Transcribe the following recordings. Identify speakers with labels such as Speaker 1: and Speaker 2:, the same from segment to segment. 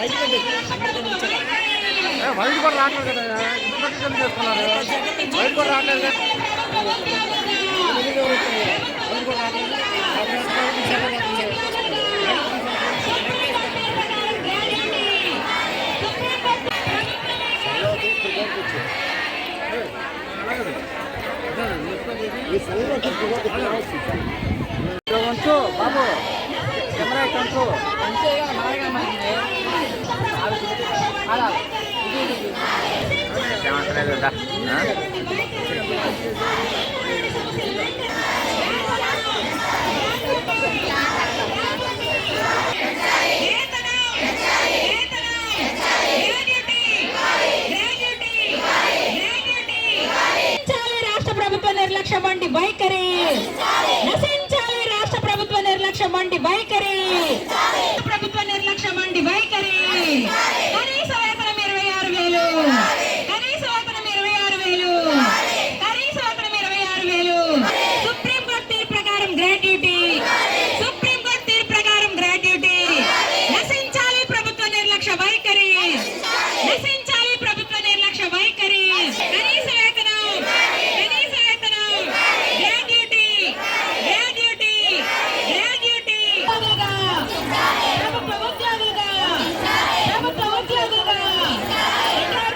Speaker 1: White కూడా రావట్లేదు కదా ఇంటి పక్కన చేసుకున్నారు వైట్ కూడా రావట్లేదు కదా వైట్ బాబు కెమెరా కొంచెం
Speaker 2: నశించాలి మారగా మారింది వైఖరి. నశించాలి రాష్ట్ర ప్రభుత్వ నిర్లక్ష్యం వంటి వైఖరి.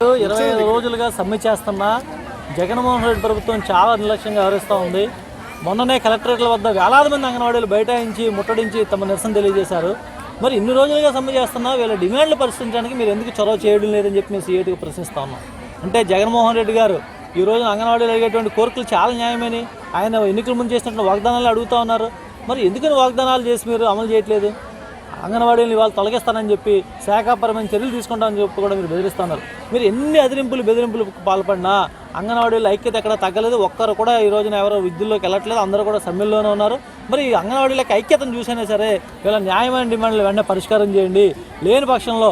Speaker 2: ఇరవై
Speaker 3: ఐదు రోజులుగా సమ్మె చేస్తున్నా జగన్మోహన్ రెడ్డి ప్రభుత్వం చాలా నిర్లక్ష్యంగా వ్యవహరిస్తూ ఉంది. మొన్ననే కలెక్టరేట్ల వద్ద వేలాది మంది అంగన్వాడీలు బైఠాయించి ముట్టడించి తమ నిరసన తెలియజేశారు. మరి ఇన్ని రోజులుగా సమ్మె చేస్తున్నా వీళ్ళ డిమాండ్లు పరిశీలించడానికి మీరు ఎందుకు చొరవ చేయడం లేదని చెప్పి మేము సీఏటీగా ప్రశ్నిస్తా ఉన్నాం. అంటే జగన్మోహన్ రెడ్డి గారు ఈ రోజు అంగన్వాడీలు అడిగేటువంటి కోరికలు చాలా న్యాయమని. ఆయన ఎన్నికల ముందు చేసినటువంటి వాగ్దానాలు అడుగుతా ఉన్నారు. మరి ఎందుకని వాగ్దానాలు చేసి మీరు అమలు చేయట్లేదు? అంగన్వాడీలు ఇవాళ తొలగిస్తానని చెప్పి శాఖాపరమైన చర్యలు తీసుకుంటామని చెప్పి కూడా మీరు బెదిరిస్తున్నారు. మీరు ఎన్ని అదిరింపులు బెదిరింపులు పాల్పడినా అంగన్వాడీల ఐక్యత ఎక్కడ తగ్గలేదు. ఒక్కరు కూడా ఈ రోజున ఎవరో విద్యుల్లోకి వెళ్ళట్లేదు. అందరూ కూడా సమ్మెల్లోనే ఉన్నారు. మరి ఈ అంగన్వాడీలకు ఐక్యతను చూసైనా సరే వీళ్ళ న్యాయమైన డిమాండ్లు వెంటనే పరిష్కారం చేయండి. లేని పక్షంలో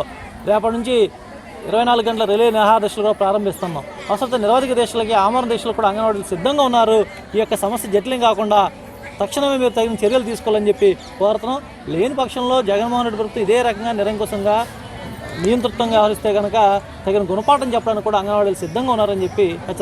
Speaker 3: రేపటి నుంచి ఇరవై నాలుగు గంటల రిలే నిహాదశలు కూడా ప్రారంభిస్తున్నాం. అసలు నిరవధిక దేశాలకి ఆమరణ దేశాలు కూడా అంగన్వాడీలు సిద్ధంగా ఉన్నారు. ఈ యొక్క సమస్య జటిలం కాకుండా తక్షణమే మీరు తగిన చర్యలు తీసుకోవాలని చెప్పి కోరుతున్నాం. లేని పక్షంలో జగన్మోహన్ రెడ్డి ప్రభుత్వం ఇదే రకంగా నిరంకుశంగా నియంతృత్వంగా వ్యవహరిస్తే కనుక తగిన గుణపాఠం చెప్పడానికి కూడా అంగన్వాడీలు సిద్ధంగా ఉన్నారని చెప్పి హెచ్చరి